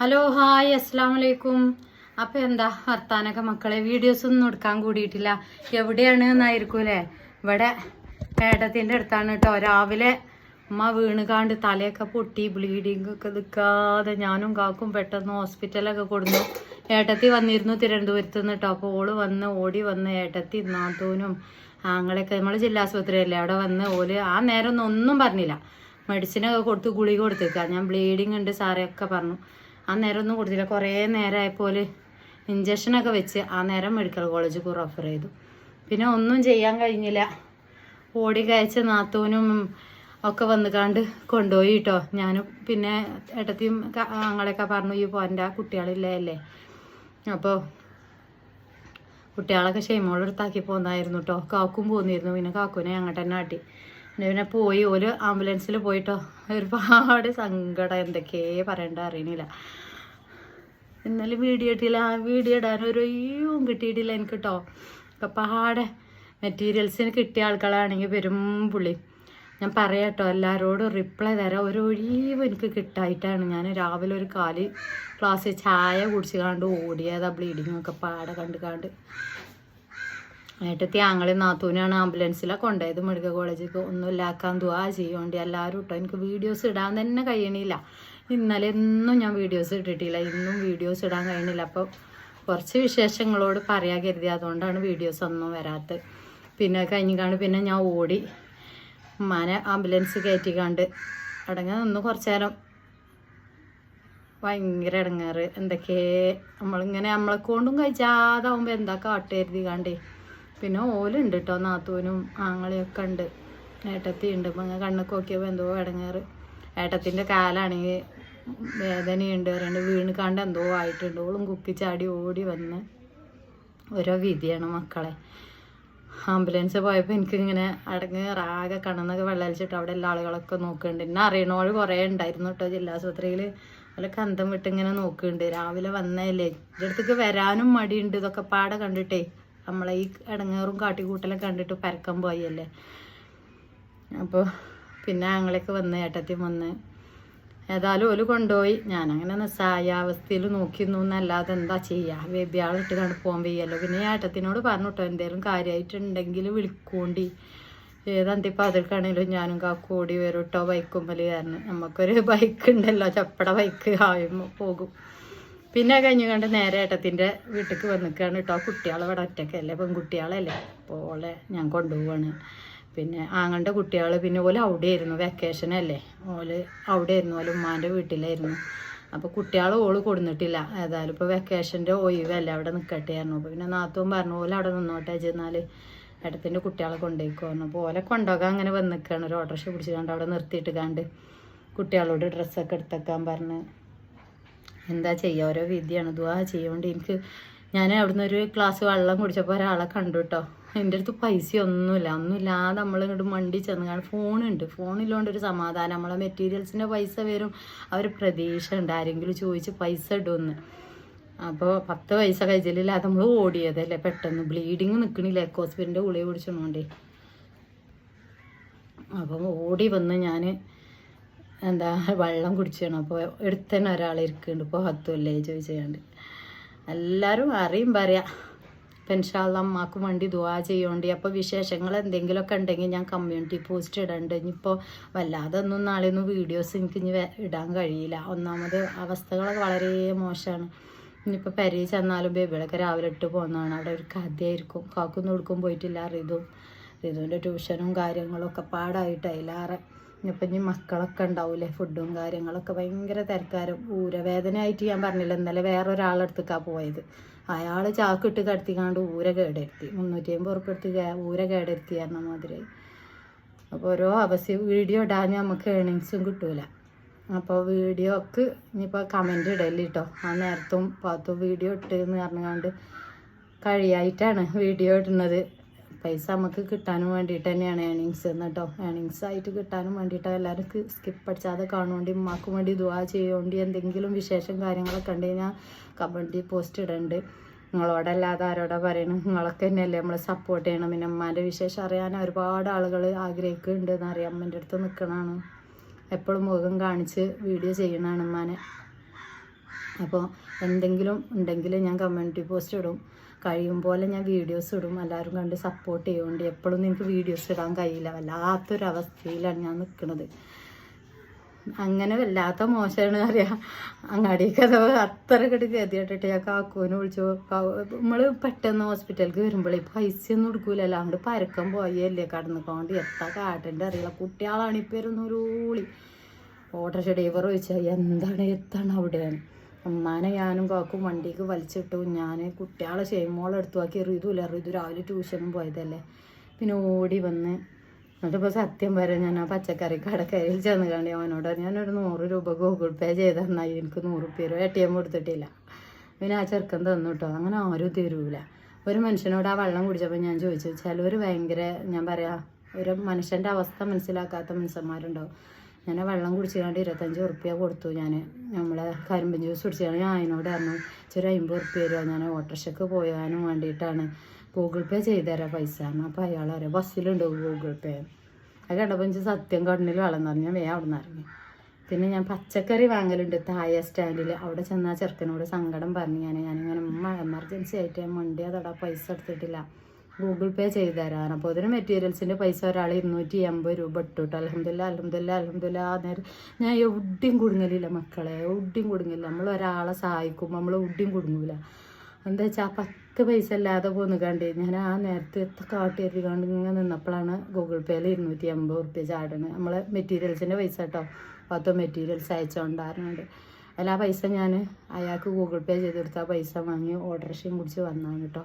Hello hi അസ്സാം വലൈക്കും അപ്പം എന്താ വർത്താനൊക്കെ മക്കളെ? വീഡിയോസ് ഒന്നും എടുക്കാൻ കൂടിയിട്ടില്ല. എവിടെയാണ് എന്നായിരിക്കൂലേ ഇവിടെ ഏട്ടത്തിന്റെ അടുത്താണ് കേട്ടോ. രാവിലെ ഉമ്മ വീണ് കാണ്ട് തലയൊക്കെ പൊട്ടി ബ്ലീഡിംഗ് ഒക്കെ നിൽക്കാതെ ഞാനും കാക്കും പെട്ടെന്ന് ഹോസ്പിറ്റലൊക്കെ കൊടുന്നു ഏട്ടത്തി വന്നിരുന്നു തിരുവനന്തപുരത്ത് നിന്ന് കേട്ടോ. അപ്പോൾ ഓൾ വന്ന് ഓടി വന്ന് ഏട്ടത്തി നാത്തൂനും ആങ്ങളെയൊക്കെ നമ്മൾ ജില്ലാ ആശുപത്രി അല്ലേ അവിടെ വന്ന് ഓൽ ആ നേരം ഒന്നും പറഞ്ഞില്ല. മെഡിസിനൊക്കെ കൊടുത്ത് ഗുളിക കൊടുത്തേക്കാം. ഞാൻ ബ്ലീഡിങ് ഉണ്ട് സാറേ ഒക്കെ പറഞ്ഞു. ആ നേരം ഒന്നും കൊടുത്തില്ല. കുറേ നേരമായപ്പോൾ ഇഞ്ചക്ഷനൊക്കെ വെച്ച് ആ നേരം മെഡിക്കൽ കോളേജ് റെഫർ ചെയ്തു. പിന്നെ ഒന്നും ചെയ്യാൻ കഴിഞ്ഞില്ല. ഓടി കയച്ച നാത്തൂനും ഒക്കെ വന്ന് കണ്ട് കൊണ്ടുപോയി കേട്ടോ ഞാനും പിന്നെ ഏട്ടത്തിയും അങ്ങളെയൊക്കെ പറഞ്ഞു ഈ പോന്റെ കുട്ടികളില്ലേ അല്ലേ? അപ്പോൾ കുട്ടികളൊക്കെ ക്ഷേമോളെടുത്താക്കി പോന്നായിരുന്നു കേട്ടോ കാക്കും പോന്നിരുന്നു. പിന്നെ കാക്കൂനെ അങ്ങോട്ട് തന്നെ ആട്ടി. പിന്നെ പോയി ഒരു ആംബുലൻസിൽ പോയിട്ടോ. ഒരുപാട് സങ്കടം എന്തൊക്കെ പറയണ്ട അറിയണില്ല. ഇന്നലെ വീഡിയോ ഇട്ടില്ല ആ വീഡിയോ ഇടാൻ ഒരു ഒഴിവും കിട്ടിയിട്ടില്ല എനിക്ക് കേട്ടോ പാടെ മെറ്റീരിയൽസിന് കിട്ടിയ ആൾക്കാരാണെങ്കിൽ പെരും പുള്ളി. ഞാൻ പറയാട്ടോ എല്ലാവരോടും റിപ്ലൈ തരാം. ഒരു ഒഴിവ് എനിക്ക് കിട്ടായിട്ടാണ് ഞാൻ രാവിലെ ഒരു കാൽ ക്ലാസ്സിൽ ചായ കുടിച്ച് കാണ്ട് ഓടിയതാ ബ്ലീഡിങ്ങൊക്കെ പാടെ കണ്ട് കാണ്ട്. ഏട്ടത്തി ആങ്ങളെ നാത്തൂനാണ് ആംബുലൻസിലാണ് കൊണ്ടുപോയത്. മെഡിക്കൽ കോളേജിലേക്ക് ഒന്നും ഇല്ലാക്കാൻ ദുവാ ചെയ്യുകൊണ്ട് എല്ലാവരും ഇട്ടോ എനിക്ക് വീഡിയോസ് ഇടാൻ തന്നെ കഴിയണില്ല. ഇന്നലെ ഒന്നും ഞാൻ വീഡിയോസ് ഇട്ടിട്ടില്ല. ഇന്നും വീഡിയോസ് ഇടാൻ കഴിയണില്ല. അപ്പോൾ കുറച്ച് വിശേഷങ്ങളോട് പറയാൻ കരുതി. അതുകൊണ്ടാണ് വീഡിയോസ് ഒന്നും വരാത്തത്. പിന്നെ കഴിഞ്ഞിക്കാണ്ട് പിന്നെ ഞാൻ ഓടി മന ആംബുലൻസ് കയറ്റിക്കാണ്ട് അടങ്ങ നിന്ന് കുറച്ച് നേരം. ഭയങ്കര ഇടങ്ങാറ്. എന്തൊക്കെ? നമ്മളിങ്ങനെ നമ്മളെ കൊണ്ടും കഴിച്ചാതാവുമ്പോൾ എന്താ കാട്ടുകരുതി കാണ്ടേ? പിന്നെ ഓലുണ്ട് കേട്ടോ നാത്തൂനും ആങ്ങളെയൊക്കെ ഉണ്ട്. ഏട്ടത്തി ഉണ്ട് ഇപ്പം കണ്ണൊക്കെ നോക്കിയപ്പോൾ എന്തോ ഇടങ്ങേറ് ഏട്ടത്തിന്റെ കാലാണെങ്കിൽ വേദനയുണ്ട് രണ്ട് വീണ് കണ്ട് എന്തോ ആയിട്ടുണ്ട്. ഓളും കുക്കി ചാടി ഓടി വന്ന് ഓരോ വിധിയാണ് മക്കളെ. ആംബുലൻസ് പോയപ്പോൾ എനിക്കിങ്ങനെ അടങ്ങ് ആകെ കണ്ണെന്നൊക്കെ വെള്ളമലിച്ചിട്ട് അവിടെ എല്ലാ ആളുകളൊക്കെ നോക്കുന്നുണ്ട് എന്നെ അറിയണോൾ കുറേ ഉണ്ടായിരുന്നു കേട്ടോ ജില്ലാ ആശുപത്രിയിൽ. അതിൽ കന്തം വിട്ട് ഇങ്ങനെ നോക്കുന്നുണ്ട് രാവിലെ വന്നതല്ലേ എന്റെ അടുത്തേക്ക് വരാനും മടിയുണ്ട്. ഇതൊക്കെ പാടെ കണ്ടിട്ടേ. നമ്മളെ ഈ ഇടങ്ങേറും കാട്ടിക്കൂട്ടലൊക്കെ കണ്ടിട്ട് പരക്കം പോയല്ലേ? അപ്പോൾ പിന്നെ ഞങ്ങളൊക്കെ വന്ന് ഏട്ടത്തി വന്ന്. ഏതായാലും ഓൽ കൊണ്ടുപോയി. ഞാനങ്ങനെ നിസ്സായാവസ്ഥയിൽ നോക്കിയിരുന്നു എന്നല്ലാതെ എന്താ ചെയ്യുക ബേബി ആളിട്ട് കണ്ട് പോകാൻ വയ്യല്ലോ. പിന്നെ ഏട്ടത്തിനോട് പറഞ്ഞു കേട്ടോ എന്തെങ്കിലും കാര്യമായിട്ടുണ്ടെങ്കിൽ വിളിക്കോണ്ടി. ഏത് അന്തിപ്പാതിർക്കാണെങ്കിലും ഞാനും കാക്കു ഓടി വരും കേട്ടോ ബൈക്കുമ്പൽ കാരണം നമുക്കൊരു ബൈക്ക് ഉണ്ടല്ലോ ചപ്പട ബൈക്ക്. ആയുമ്പോൾ പോകും. പിന്നെ കഴിഞ്ഞ് കണ്ട് നേരെ ഏട്ടത്തിന്റെ വീട്ടിലേക്ക് വന്നിക്കാണ് കേട്ടോ കുട്ടികളെ ഇവിടെ ഒറ്റക്കല്ലേ പെൺകുട്ടികളല്ലേ. അപ്പോൾ ഓളെ ഞാൻ കൊണ്ടുപോവാണ്. പിന്നെ ആങ്ങളുടെ കുട്ടികൾ പിന്നെ ഓൽ അവിടെ ആയിരുന്നു വെക്കേഷൻ അല്ലേ. ഓൽ അവിടെ ആയിരുന്നു ഓൽ ഉമ്മാന്റെ വീട്ടിലായിരുന്നു. അപ്പോൾ കുട്ടികൾ ഓൾ കൊടുന്നിട്ടില്ല. ഏതായാലും ഇപ്പോൾ വെക്കേഷന്റെ ഒഴിവല്ലേ അവിടെ നിൽക്കട്ടെ ആയിരുന്നു അപ്പോൾ പിന്നെ നാത്തും പറഞ്ഞു ഓല അവിടെ നിന്നോട്ടെ ചെന്നാൽ ഏട്ടത്തിന്റെ കുട്ടികളെ കൊണ്ടുപോയിക്കോന്നു അപ്പോൾ ഓലെ കൊണ്ടുപോകാൻ അങ്ങനെ വന്നിക്കാണ് ഒരു ഓട്ടോറിക്ഷ പിടിച്ച് അവിടെ നിർത്തിയിട്ട് കണ്ട് കുട്ടികളോട് ഡ്രസ്സൊക്കെ എടുത്തേക്കാൻ പറഞ്ഞ്. എന്താ ചെയ്യുക? ഓരോ വിധിയാണ്. ദുവാ ചെയ്യുകൊണ്ട് എനിക്ക് ഞാൻ അവിടുന്ന് ഒരു ഗ്ലാസ് വെള്ളം കുടിച്ചപ്പോൾ ഒരാളെ കണ്ടു കേട്ടോ എന്റെ അടുത്ത് പൈസ ഒന്നുമില്ല ഒന്നുമില്ലാതെ നമ്മൾ ഇങ്ങോട്ട് മണ്ടി ചെന്ന് കാണും. ഫോണുണ്ട്. ഫോണില്ലോണ്ട് ഒരു സമാധാനം. നമ്മളെ മെറ്റീരിയൽസിന്റെ പൈസ വരും. അവർ പ്രതീക്ഷ ഉണ്ട്. ആരെങ്കിലും ചോദിച്ച് പൈസ ഇടുമെന്ന്. അപ്പോൾ പത്ത് പൈസ കയ്യിലില്ലാതെ നമ്മൾ ഓടിയതല്ലേ പെട്ടെന്ന്. ബ്ലീഡിങ് നിൽക്കണില്ല എക്കോസ്പിരിന്റെ ഗുളിക കുടിച്ചോണ്ടേ അപ്പം ഓടി വന്ന് ഞാൻ എന്താ വെള്ളം കുടിച്ചാണ്. അപ്പോൾ എടുത്ത് തന്നെ ഒരാൾ ഇരിക്കുന്നുണ്ട്. ഇപ്പോൾ ഹത്തുമല്ലേ ചോദിച്ചുകൊണ്ട് എല്ലാവരും അറിയും പറയാം. ഇൻഷാല്ല അമ്മാക്കും വേണ്ടി ദുവാ ചെയ്യോണ്ടി. അപ്പോൾ വിശേഷങ്ങൾ എന്തെങ്കിലുമൊക്കെ ഉണ്ടെങ്കിൽ ഞാൻ കമ്മ്യൂണിറ്റി പോസ്റ്റ് ഇടണ്ട്. ഇനിയിപ്പോൾ വല്ലാതെ ഒന്നും നാളെ ഒന്നും വീഡിയോസ് എനിക്ക് ഇനി ഇടാൻ കഴിയില്ല. ഒന്നാമത് അവസ്ഥകളൊക്കെ വളരെ മോശമാണ് ഇനിയിപ്പോൾ പെരയിൽ ചെന്നാലും ബേബികളൊക്കെ രാവിലെ ഇട്ട് പോകുന്നതാണ്. അവിടെ ഒരു കഥയായിരിക്കും. കാക്കൊന്നും കൊടുക്കും പോയിട്ടില്ല. റിതു റിതുവിന്റെ ട്യൂഷനും കാര്യങ്ങളും ഒക്കെ പാടായിട്ട്. അതിലേറെ ഇനിയിപ്പം ഇനി മക്കളൊക്കെ ഉണ്ടാവില്ലേ ഫുഡും കാര്യങ്ങളൊക്കെ ഭയങ്കര തിരക്കാരും. ഊരവേദനയായിട്ട് ഞാൻ പറഞ്ഞില്ല ഇന്നലെ വേറെ ഒരാളെടുത്തേക്കാണ് പോയത്. അയാൾ ചാക്കിട്ട് കടത്തിക്കാണ്ട് ഊര കേടെടുത്തി മുന്നൂറ്റി അമ്പത് ഉറുപ്പ് എടുത്ത് ഊര കേടെടുത്തി എന്ന മാതിരി. അപ്പോൾ ഓരോ അവസ്ഥ വീഡിയോ ഇടാൻ നമുക്ക് ഏണിങ്സും കിട്ടൂല. അപ്പോൾ വീഡിയോക്ക് ഇനിയിപ്പോൾ കമന്റ് ഇടൽ കേട്ടോ ആ നേരത്തും പാത്തും വീഡിയോ ഇട്ടെന്ന് പറഞ്ഞുകൊണ്ട് കഴിയായിട്ടാണ് വീഡിയോ ഇടുന്നത്. പൈസ നമുക്ക് കിട്ടാനും വേണ്ടിയിട്ട് തന്നെയാണ് ഏണിങ്സ് എന്ന് കേട്ടോ. ഏണിങ്സ് ആയിട്ട് കിട്ടാനും വേണ്ടിയിട്ട് എല്ലാവരും സ്കിപ്പ് അടിച്ചാതെ കാണുകൊണ്ട് ഉമ്മാക്കും വേണ്ടി ദുവാ ചെയ്യുകൊണ്ട് എന്തെങ്കിലും വിശേഷം കാര്യങ്ങളൊക്കെ ഉണ്ട് ഞാൻ കമന്റിൽ പോസ്റ്റ് ഇടുന്നുണ്ട് നിങ്ങളോടല്ലാതെ ആരോടാ പറയണം? നിങ്ങളൊക്കെ തന്നെയല്ലേ നമ്മളെ സപ്പോർട്ട് ചെയ്യണം പിന്നെ ഉമ്മാന്റെ വിശേഷം അറിയാൻ ഒരുപാട് ആളുകൾ ആഗ്രഹിക്കുന്നുണ്ട് എന്നറിയാം അമ്മന്റെ അടുത്ത് നിൽക്കണതാണ്. എപ്പോഴും മുഖം കാണിച്ച് വീഡിയോ ചെയ്യണമാണ് ഉമ്മാനെ. അപ്പോൾ എന്തെങ്കിലും ഉണ്ടെങ്കിൽ ഞാൻ കമ്മ്യൂണിറ്റി പോസ്റ്റ് ഇടും. കഴിയും പോലെ ഞാൻ വീഡിയോസ് ഇടും. എല്ലാവരും കണ്ട് സപ്പോർട്ട് ചെയ്യുന്നുണ്ട്. എപ്പോഴും എനിക്ക് വീഡിയോസ് ഇടാൻ കഴിയില്ല. വല്ലാത്തൊരവസ്ഥയിലാണ് ഞാൻ നിൽക്കുന്നത്. അങ്ങനെ വല്ലാത്ത മോശമാണ് അറിയാം. അങ്ങാടിക്ക് അത് അത്ര കിട്ടി ഗതിയായിട്ടിട്ട് ഞാൻ കാക്കൂനെ വിളിച്ചു. നമ്മൾ പെട്ടെന്ന് ഹോസ്പിറ്റലിലേക്ക് വരുമ്പോഴേ ഒന്നും എടുക്കൂലല്ലോ അങ്ങോട്ട് പരക്കം പോയല്ലേ. കടന്നുകൊണ്ട് എത്താ കാട്ടന്റെ അറിയില്ല കുട്ടികളാണ് ഇപ്പം വരുന്ന ഒരു ഓളി ഓട്ടോറിക്ഷ ഡ്രൈവർ ചോദിച്ചാൽ എന്താണ്? എത്താണ് അവിടെയാണ് ഉമ്മാനെ ഞാനും കാക്കും വണ്ടിക്ക് വലിച്ചിട്ടു. ഞാൻ കുട്ടികളെ ഷെയ്മോളെ എടുത്തു ആക്കി. റിതുല്ല റിതു രാവിലെ ട്യൂഷനും പോയതല്ലേ. പിന്നെ ഓടി വന്ന് എന്നിട്ടിപ്പോൾ സത്യം വരെ ഞാൻ ആ പച്ചക്കറി കടക്കരയിൽ ചെന്ന് കണ്ടി അവനോട് ഞാനൊരു നൂറ് രൂപ ഗൂഗിൾ പേ ചെയ്ത് തന്നായി എനിക്ക് നൂറ് രൂപ എ ടി എം കൊടുത്തിട്ടില്ല. പിന്നെ ആ ചെറുക്കൻ തന്നു കേട്ടോ അങ്ങനെ ആരും തരൂല. ഒരു മനുഷ്യനോട് ആ വെള്ളം കുടിച്ചപ്പോൾ ഞാൻ ചോദിച്ചു ചിലവർ ഭയങ്കര ഞാൻ പറയാം ഒരു മനുഷ്യന്റെ അവസ്ഥ മനസ്സിലാക്കാത്ത മനുഷ്യന്മാരുണ്ടാവും. ഞാൻ വെള്ളം കുടിച്ചുകൊണ്ട് ഇരുപത്തഞ്ച് ഉറുപ്പ്യ കൊടുത്തു ഞാൻ നമ്മളെ കരിമ്പൻ ജ്യൂസ് കുടിച്ചാണ് ഞാൻ അതിനോട് പറഞ്ഞു ചെറിയ അമ്പത് ഉറുപ്പ്യ തരുമോ ഞാൻ ഓട്ടോറിക്ഷയ്ക്ക് പോകാനും വേണ്ടിയിട്ടാണ്. ഗൂഗിൾ പേ ചെയ്തു തരാം പൈസ. അപ്പോൾ അയാൾ അറിയാം ബസ്സിലുണ്ട് ഗൂഗിൾ പേ. അത് കണ്ടപ്പോൾ എനിക്ക് സത്യം കണ്ണിൽ വെള്ളം നിറഞ്ഞു. വേഗം അവിടെ നിന്ന് ഇറങ്ങി. പിന്നെ ഞാൻ പച്ചക്കറി വാങ്ങലുണ്ട് തായ സ്റ്റാൻഡിൽ അവിടെ ചെന്ന ആ ചെറുക്കനോട് സങ്കടം പറഞ്ഞു. ഞാൻ ഞാനിങ്ങനെ എമർജൻസി ആയിട്ട് ഞാൻ മണ്ടി അതടാ പൈസ എടുത്തിട്ടില്ല. ഗൂഗിൾ പേ ചെയ്ത് തരാൻ അപ്പോൾ അതിന് മെറ്റീരിയൽസിന്റെ പൈസ ഒരാൾ ഇരുന്നൂറ്റി എൺപത് രൂപ ഇട്ടു കേട്ടോ. അലഹമില്ല അലഹമില്ല അലഹമില്ല ആ നേരം ഞാൻ എവിടെയും കുടുങ്ങലില്ല മക്കളെ എവിടെയും കുടുങ്ങില്ല നമ്മൾ ഒരാളെ സഹായിക്കുമ്പോൾ നമ്മൾ എവിടെയും കുടുങ്ങൂല. എന്താ വെച്ചാൽ പത്ത് പൈസ ഇല്ലാതെ പോകുന്നു കണ്ടേ ഞാൻ ആ നേരത്തെ എത്ര കാട്ടി കണ്ട് ഇങ്ങനെ നിന്നപ്പോഴാണ് ഗൂഗിൾ പേയിൽ ഇരുന്നൂറ്റി എൺപത് റുപ്യ ചാടുന്നത് നമ്മളെ മെറ്റീരിയൽസിന്റെ പൈസ കേട്ടോ പത്തോ മെറ്റീരിയൽസ് അയച്ചുകൊണ്ടായിരുന്നുണ്ട് അല്ല ആ പൈസ ഞാൻ അയാൾക്ക് ഗൂഗിൾ പേ ചെയ്ത് കൊടുത്ത പൈസ വാങ്ങി ഓട്ടോറിക്ഷയും കുടിച്ച് വന്നാണ് കേട്ടോ.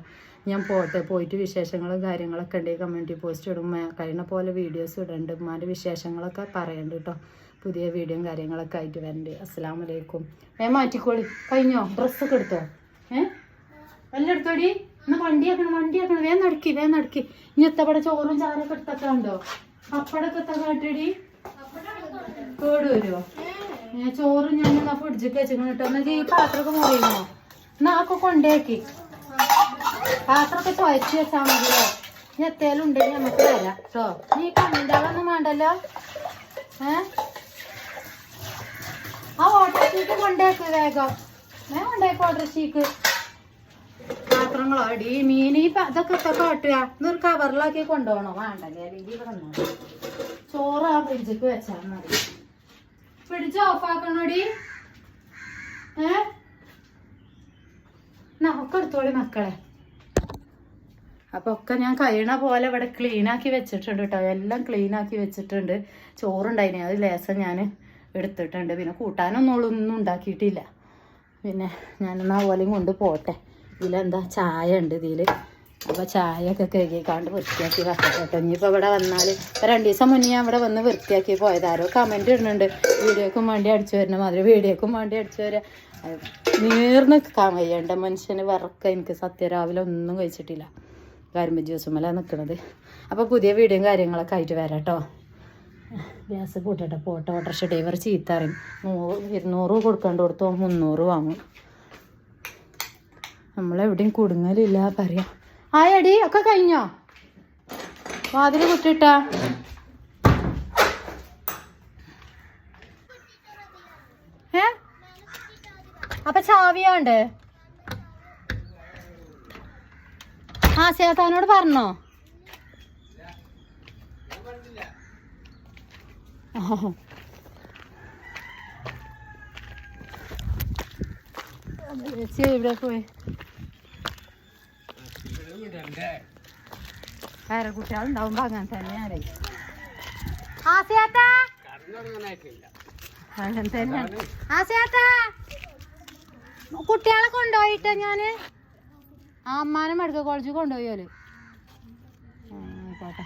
ഞാൻ പോട്ടെ പോയിട്ട് വിശേഷങ്ങളും കാര്യങ്ങളൊക്കെ ഉണ്ടെങ്കിൽ കമ്മ്യൂണിറ്റി പോസ്റ്റ് ഇടും കഴിഞ്ഞ പോലെ വീഡിയോസ് ഇടുന്നുണ്ട് ഉമ്മാന്റെ വിശേഷങ്ങളൊക്കെ പറയുന്നുണ്ട് കേട്ടോ. പുതിയ വീഡിയോയും കാര്യങ്ങളൊക്കെ ആയിട്ട് വരണ്ട്. അസ്സാം വലൈക്കും വേ മാറ്റിക്കോളി. കഴിഞ്ഞോ? ഡ്രസ്സൊക്കെ എടുത്തോ? ഏ? എല്ലാം എടുത്തോടി എന്നാ വണ്ടി ആക്കണം വണ്ടി ആക്കണം. വേ നടക്കി വേ നടക്കി. ഇനി എത്തപ്പടെ ചോറും ചാരൊക്കെ എടുത്തൊക്കെ ഉണ്ടോ? പപ്പടൊക്കെ എത്താൻ കാട്ടടി? കേട് ഏ, ചോറ് ഞാൻ ഫ്രിഡ്ജിക്ക് വെച്ചിട്ട് കേട്ടോ. ഈ പാത്രമൊക്കെ മുറിയുമോ എന്നാ ഒക്കെ കൊണ്ടേക്കി. പാത്രമൊക്കെ ചുവച്ച് വെച്ചാൽ മതിയോ ഇനി എത്തേലും ഉണ്ടെങ്കിൽ നമുക്ക് തരാം കേട്ടോ നീ കണ്ടാളൊന്നും വേണ്ടല്ലോ? ഏ? ആ ഓട്ടോഷീക്ക് കൊണ്ടേക്ക് വേഗം. ഞാൻ കൊണ്ടേക്ക് ഷീക്ക് പാത്രങ്ങളോ? അടി മീൻ ഈ ഇതൊക്കെ ഇപ്പൊ കാട്ടുക. ഇതൊരു കവറിലാക്കി കൊണ്ടുപോകണോ? വേണ്ടല്ലേ ഇവിടെ ചോറ് ആ ഫ്രിഡ്ജിക്ക് വെച്ചാൽ മതി. ഫ്രിഡ്ജ് ഓഫ് ആക്കണോടി? നമുക്ക് എടുത്തോളി മക്കളെ. അപ്പൊ ഒക്കെ ഞാൻ കഴിയണ പോലെ ഇവിടെ ക്ലീൻ ആക്കി വെച്ചിട്ടുണ്ട് കേട്ടോ എല്ലാം ക്ലീൻ ആക്കി വെച്ചിട്ടുണ്ട്. ചോറുണ്ടായിന്. അത് ലേസം ഞാൻ എടുത്തിട്ടുണ്ട്. പിന്നെ കൂട്ടാനൊന്നും ഒന്നും ഉണ്ടാക്കിയിട്ടില്ല. പിന്നെ ഞാനെന്നാ പോലെയും കൊണ്ട് പോട്ടെ. ഇതിലെന്താ ചായ ഉണ്ട് ഇതിൽ അപ്പോൾ ചായയൊക്കെ കഴുകിക്കാണ്ട് വൃത്തിയാക്കി വെക്കട്ടെ. കേട്ടോ ഇനിയിപ്പോൾ ഇവിടെ വന്നാൽ രണ്ട് ദിവസം മുന്നേ ഞാൻ ഇവിടെ വന്ന് വൃത്തിയാക്കി പോയത്. ആരോ കമന്റ് ഇടുന്നുണ്ട്. വീഡിയോക്കും വേണ്ടി അടിച്ചു വരുന്ന മാതിരി വീഡിയോക്കും വേണ്ടി അടിച്ചു വരിക നീർന്ന് നിൽക്കാൻ കഴിയണ്ട മനുഷ്യന് വിറക്ക. എനിക്ക് സത്യരാവിലെ ഒന്നും കഴിച്ചിട്ടില്ല. കരിമ്പ് ജ്യൂസുമല നിൽക്കണത് അപ്പോൾ പുതിയ വീഡിയോയും കാര്യങ്ങളൊക്കെ ആയിട്ട് വരാം കേട്ടോ. ഗ്യാസ് കൂട്ടട്ടെ. പോട്ടെ. ഓട്ടർഷ ഡ്രൈവർ ചീത്ത അറിയും നൂറ് ഇരുന്നൂറ് കൊടുക്കേണ്ട കൊടുത്തോ? മുന്നൂറ് വാങ്ങും. നമ്മളെവിടെയും കുടുങ്ങലില്ല പറയാം. ആയടി ഒക്കെ കഴിഞ്ഞോ? വാതിൽ കുത്തിട്ട ഏ? അപ്പൊ ചാവിയാണ്ട്. ആ ചേത്താനോട് പറഞ്ഞോ? ചേച്ചി ഇവിടെ പോയി. വേറെ കുട്ടികളുണ്ടാവുമ്പോ അങ്ങനെ തന്നെയാണ്. ആസിയാത്ത. അങ്ങനെ തന്നെയാണ് ആസിയാത്ത. കുട്ടികളെ കൊണ്ടുപോയിട്ടാ ഞാൻ ആ അമ്മാനെ മെഡിക്കൽ കോളേജിൽ കൊണ്ടുപോയാൽ ആയിക്കോട്ടെ.